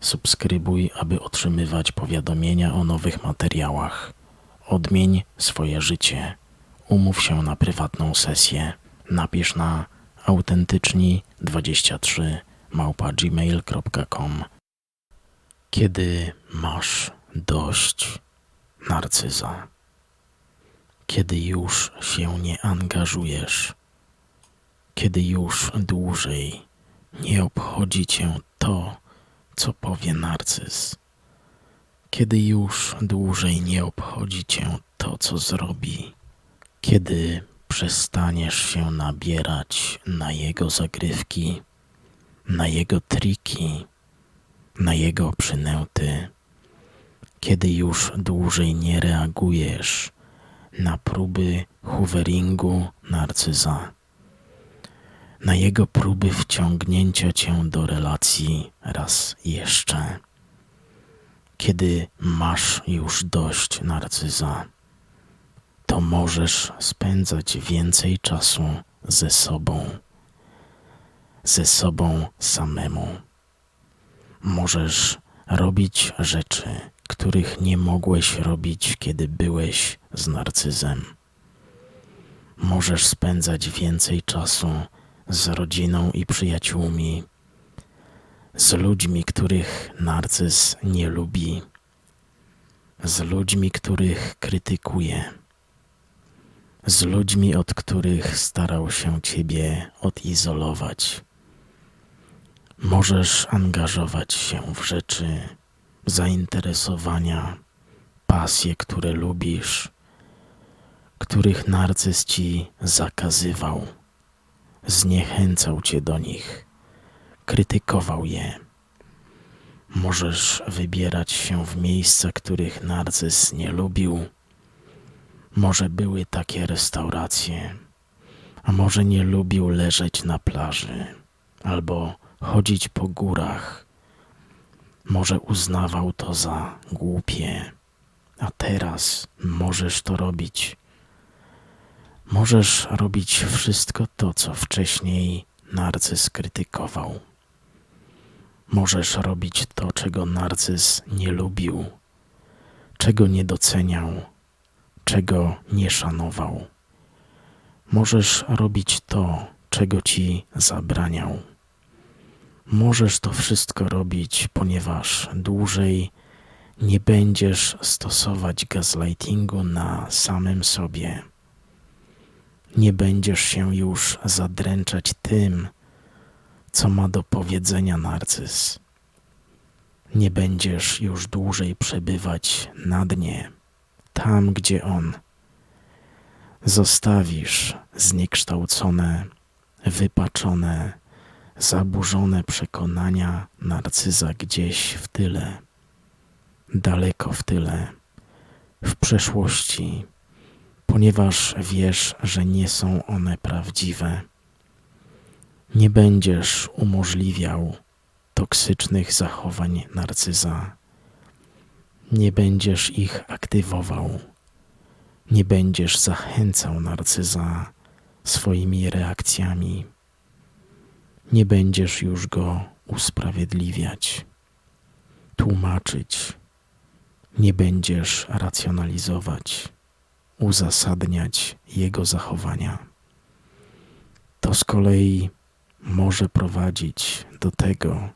Subskrybuj, aby otrzymywać powiadomienia o nowych materiałach. Odmień swoje życie. Umów się na prywatną sesję. Napisz na autentyczni23 małpa gmail.com Kiedy masz dość narcyza? Kiedy już się nie angażujesz? Kiedy już dłużej nie obchodzi cię to, co powie narcyz? Kiedy już dłużej nie obchodzi cię to, co zrobi? Kiedy przestaniesz się nabierać na jego zagrywki, na jego triki, na jego przynęty? Kiedy już dłużej nie reagujesz na próby hooveringu narcyza? Na jego próby wciągnięcia cię do relacji raz jeszcze. Kiedy masz już dość narcyza, to możesz spędzać więcej czasu ze sobą, ze sobą samemu. Możesz robić rzeczy, których nie mogłeś robić, kiedy byłeś z narcyzem. Możesz spędzać więcej czasu z rodziną i przyjaciółmi, z ludźmi, których narcyz nie lubi, z ludźmi, których krytykuje, z ludźmi, od których starał się ciebie odizolować. Możesz angażować się w rzeczy, zainteresowania, pasje, które lubisz, których narcyz ci zakazywał zniechęcał cię do nich, krytykował je. Możesz wybierać się w miejsca, których narcyz nie lubił. Może były takie restauracje, a może nie lubił leżeć na plaży albo chodzić po górach. Może uznawał to za głupie, a teraz możesz to robić Możesz robić wszystko to, co wcześniej narcyz krytykował. Możesz robić to, czego narcyz nie lubił, czego nie doceniał, czego nie szanował. Możesz robić to, czego ci zabraniał. Możesz to wszystko robić, ponieważ dłużej nie będziesz stosować gaslightingu na samym sobie nie będziesz się już zadręczać tym, co ma do powiedzenia narcyz. Nie będziesz już dłużej przebywać na dnie, tam gdzie on. Zostawisz zniekształcone, wypaczone, zaburzone przekonania narcyza gdzieś w tyle, daleko w tyle, w przeszłości ponieważ wiesz, że nie są one prawdziwe. Nie będziesz umożliwiał toksycznych zachowań narcyza. Nie będziesz ich aktywował. Nie będziesz zachęcał narcyza swoimi reakcjami. Nie będziesz już go usprawiedliwiać, tłumaczyć. Nie będziesz racjonalizować uzasadniać jego zachowania. To z kolei może prowadzić do tego,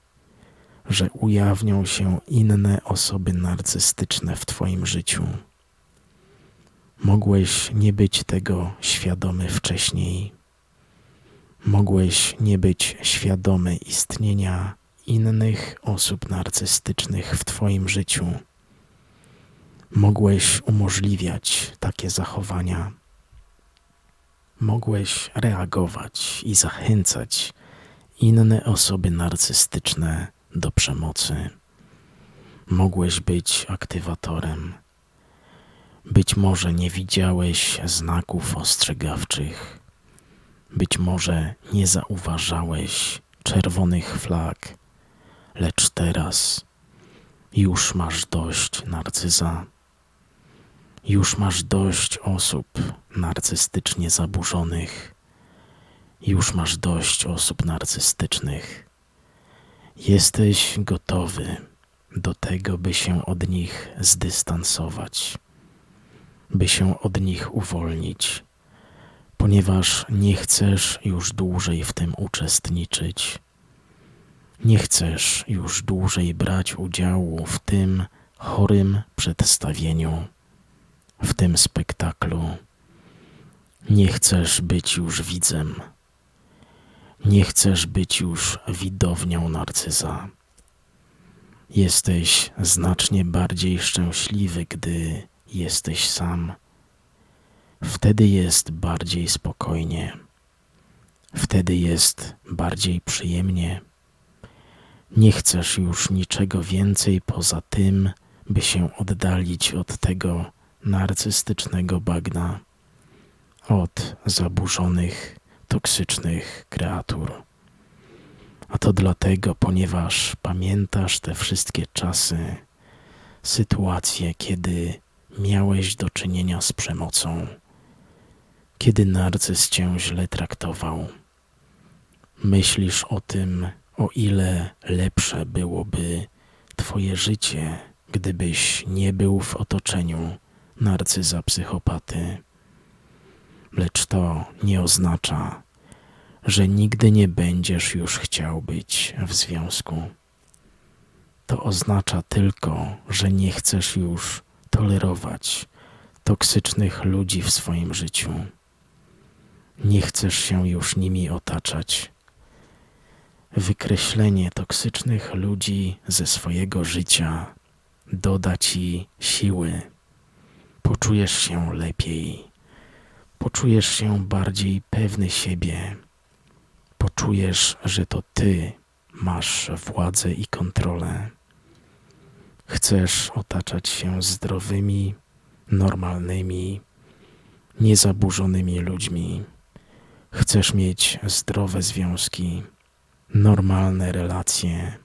że ujawnią się inne osoby narcystyczne w Twoim życiu. Mogłeś nie być tego świadomy wcześniej. Mogłeś nie być świadomy istnienia innych osób narcystycznych w Twoim życiu mogłeś umożliwiać takie zachowania. Mogłeś reagować i zachęcać inne osoby narcystyczne do przemocy. Mogłeś być aktywatorem Być może nie widziałeś znaków ostrzegawczych. Być może nie zauważałeś czerwonych flag, lecz teraz już masz dość narcyza. Już masz dość osób narcystycznie zaburzonych. Już masz dość osób narcystycznych. Jesteś gotowy do tego, by się od nich zdystansować, by się od nich uwolnić, ponieważ nie chcesz już dłużej w tym uczestniczyć. Nie chcesz już dłużej brać udziału w tym chorym przedstawieniu, w tym spektaklu. Nie chcesz być już widzem. Nie chcesz być już widownią narcyza. Jesteś znacznie bardziej szczęśliwy, gdy jesteś sam. Wtedy jest bardziej spokojnie. Wtedy jest bardziej przyjemnie. Nie chcesz już niczego więcej poza tym, by się oddalić od tego narcystycznego bagna, od zaburzonych, toksycznych kreatur. A to dlatego, ponieważ pamiętasz te wszystkie czasy, sytuacje, kiedy miałeś do czynienia z przemocą, kiedy narcyz cię źle traktował. Myślisz o tym, o ile lepsze byłoby Twoje życie, gdybyś nie był w otoczeniu narcyza psychopaty. Lecz to nie oznacza, że nigdy nie będziesz już chciał być w związku. To oznacza tylko, że nie chcesz już tolerować toksycznych ludzi w swoim życiu. Nie chcesz się już nimi otaczać. Wykreślenie toksycznych ludzi ze swojego życia doda ci siły. Poczujesz się lepiej. Poczujesz się bardziej pewny siebie. Poczujesz, że to ty masz władzę i kontrolę. Chcesz otaczać się zdrowymi, normalnymi, niezaburzonymi ludźmi. Chcesz mieć zdrowe związki normalne relacje.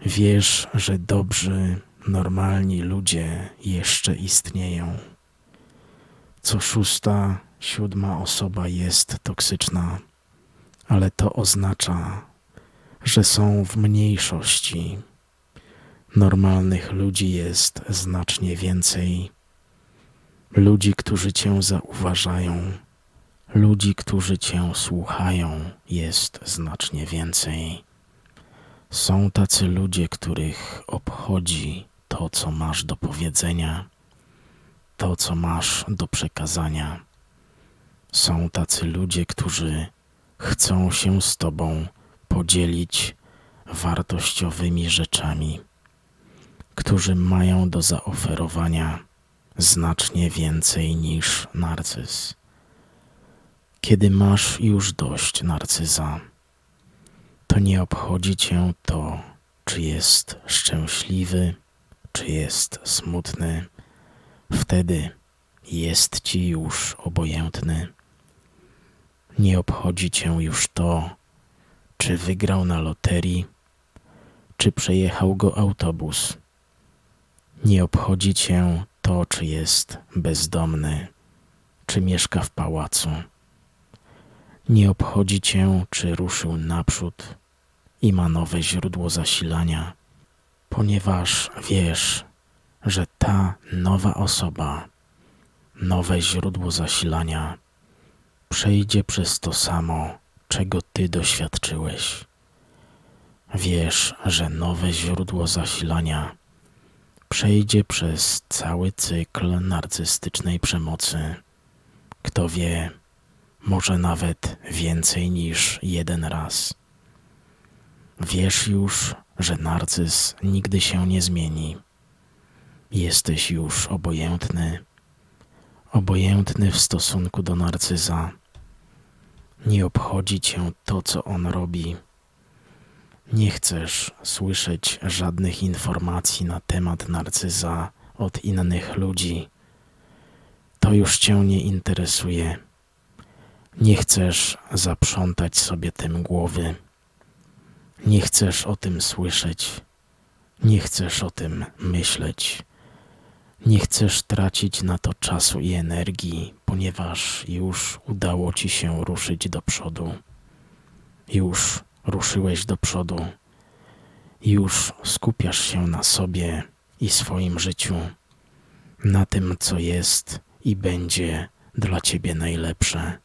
Wiesz, że dobrzy, normalni ludzie jeszcze istnieją. Co szósta, siódma osoba jest toksyczna, ale to oznacza, że są w mniejszości. Normalnych ludzi jest znacznie więcej. Ludzi, którzy cię zauważają Ludzi, którzy Cię słuchają, jest znacznie więcej. Są tacy ludzie, których obchodzi to, co masz do powiedzenia, to, co masz do przekazania. Są tacy ludzie, którzy chcą się z Tobą podzielić wartościowymi rzeczami, którzy mają do zaoferowania znacznie więcej niż narcyz kiedy masz już dość narcyza, to nie obchodzi cię to, czy jest szczęśliwy, czy jest smutny. Wtedy jest ci już obojętny. Nie obchodzi cię już to, czy wygrał na loterii, czy przejechał go autobus. Nie obchodzi cię to, czy jest bezdomny, czy mieszka w pałacu. Nie obchodzi cię, czy ruszył naprzód i ma nowe źródło zasilania, ponieważ wiesz, że ta nowa osoba, nowe źródło zasilania przejdzie przez to samo, czego ty doświadczyłeś. Wiesz, że nowe źródło zasilania przejdzie przez cały cykl narcystycznej przemocy. Kto wie, może nawet więcej niż jeden raz. Wiesz już, że narcyz nigdy się nie zmieni. Jesteś już obojętny, obojętny w stosunku do narcyza. Nie obchodzi cię to, co on robi. Nie chcesz słyszeć żadnych informacji na temat narcyza od innych ludzi, To już cię nie interesuje. Nie chcesz zaprzątać sobie tym głowy. Nie chcesz o tym słyszeć. Nie chcesz o tym myśleć. Nie chcesz tracić na to czasu i energii, ponieważ już udało ci się ruszyć do przodu. Już ruszyłeś do przodu. Już skupiasz się na sobie i swoim życiu, na tym, co jest i będzie dla ciebie najlepsze.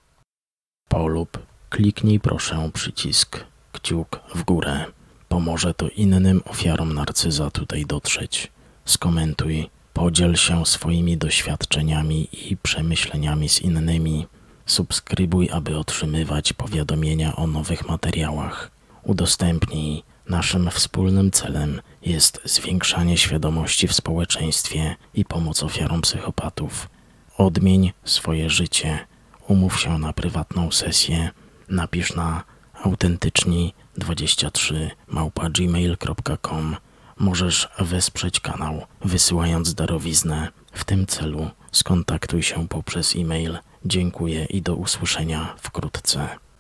Polub, kliknij proszę przycisk kciuk w górę. Pomoże to innym ofiarom narcyza tutaj dotrzeć. Skomentuj, podziel się swoimi doświadczeniami i przemyśleniami z innymi. Subskrybuj, aby otrzymywać powiadomienia o nowych materiałach. Udostępnij. Naszym wspólnym celem jest zwiększanie świadomości w społeczeństwie i pomoc ofiarom psychopatów. Odmień swoje życie. Umów się na prywatną sesję. Napisz na autentyczni23 małpa gmail.com. Możesz wesprzeć kanał wysyłając darowiznę. W tym celu skontaktuj się poprzez e-mail. Dziękuję i do usłyszenia wkrótce.